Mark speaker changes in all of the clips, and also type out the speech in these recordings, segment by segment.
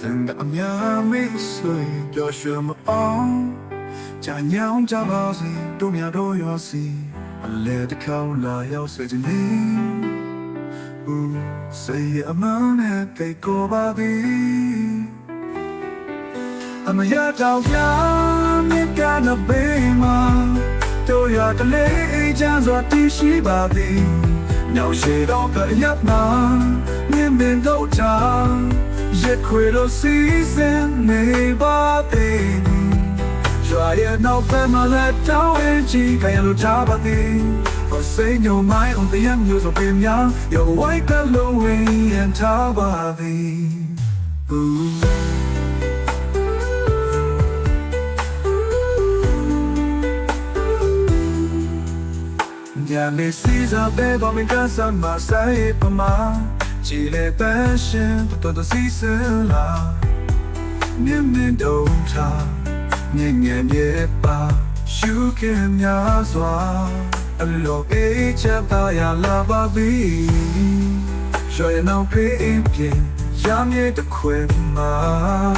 Speaker 1: Sind am Jahr mich so doch schon on ကြာညောင်းကြပါစေတို့များတို့ရောစီအလဲတစ်ခေါက်လာရောက်စေခြင်းနေဦးစေအမနဲ့တိတ်ကိုပါသည်အမရတော့ပြမြင်ကန်တော့ဘေးမှာတို့ရတလေးအချမ်းစွာတည်ရှိပါသည်နောက်ရှိတော့ကရပ်မှာမြင်မြင်တော့ချာ ရက်ခွေလို့စီစဉ်နေပါသည်ရွာရဲ့နောက်ဘက်မှာလက်တောင်းရင်ချီကြရလို့ချပါသည် For say no mind on the young news of him young Your white color wing and tabadi Ooh nhà mê si ra bê bao mình ca sa mà say pa ma chỉ lệ passion của tôi tôi si sơ la niềm nên đầu cha nhẹ nhẹ nhẹ ba shu kem nhà xóa alo ê cha ta ya la ba bi cho ya nào pe in bien ya nhẹ de quên ma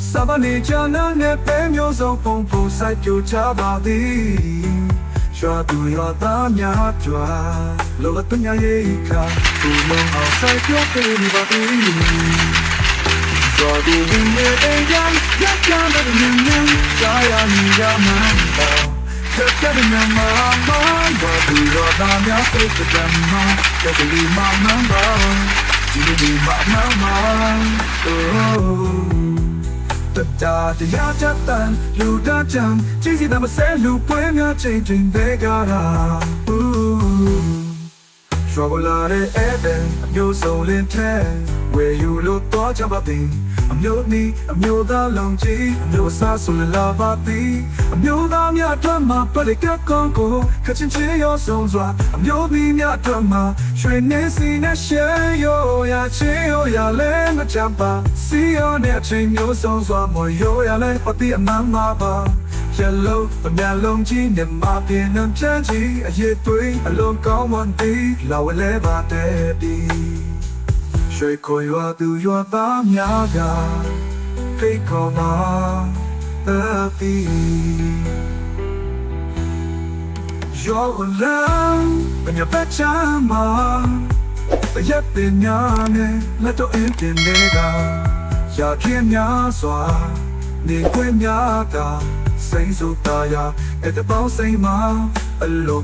Speaker 1: sa ba ni cha na ne pe myo so phong phong sai kyo cha ba di ရွာသူရွာသားများကြွာလောကပညာရေးခါသူမအောင်ဆိုင်ပြောပေးနေပါသည်ရွာသူဝင်ရဲ့အရင်ရက်ကြတဲ့မြင်းမြင်းကြာရနေရမှန်းတော့ချက်တဲ့ညမှာမဘာသူရွာသားများစိတ်ကြမ်းမှာကလေးမမန်းပါဒီလိုမမန်းပါ oh တတာတရားချတန်လူတချံကြည်စီတမဆဲလူပွဲများချိန်တွင်သေးကြတာရှောဘလာရဲ့အဲ့ဒန်အမျိုး စုံလင်းထဲဝယ်ယူလို့တော့ချပါသည်အမျိုးနီးအမျိုးသားလုံးကြီးအမျိုးအစားဆိုလာပါသည်အမျိုးသားများအတွက်မှာပလိကကွန်ကိုခချင်းချေရောဆုံးစွာအမျိုးသမီးများအတွက်မှာရွှေနေစီနဲ့ရှဲရောရာချေရောရာလဲမချမ်းပါစီရောနဲ့အချိန်မျိုးဆုံးစွာမရောရာလဲပတိအမှန်မှာပါ Yellow အများလုံးကြီးနဲ့မပြင်းနှံချမ်းကြီးအရေးသွေးအလုံးကောင်းမွန်သည်လာဝလဲပါတဲ့ဒီရွှေကိုရွာသူရွာသားများကဖိတ်ခေါ်မှာအပီရောလမ်းပညာပတ်ချမ်းမှာတရက်ပင်ညာနဲ့လက်တော့အင်းတင်နေတာရာခင်းများစွာနေခွင့်များက စိတ်ဆိုတာယာအဲ့တပေါင်းစိတ်မှာအလို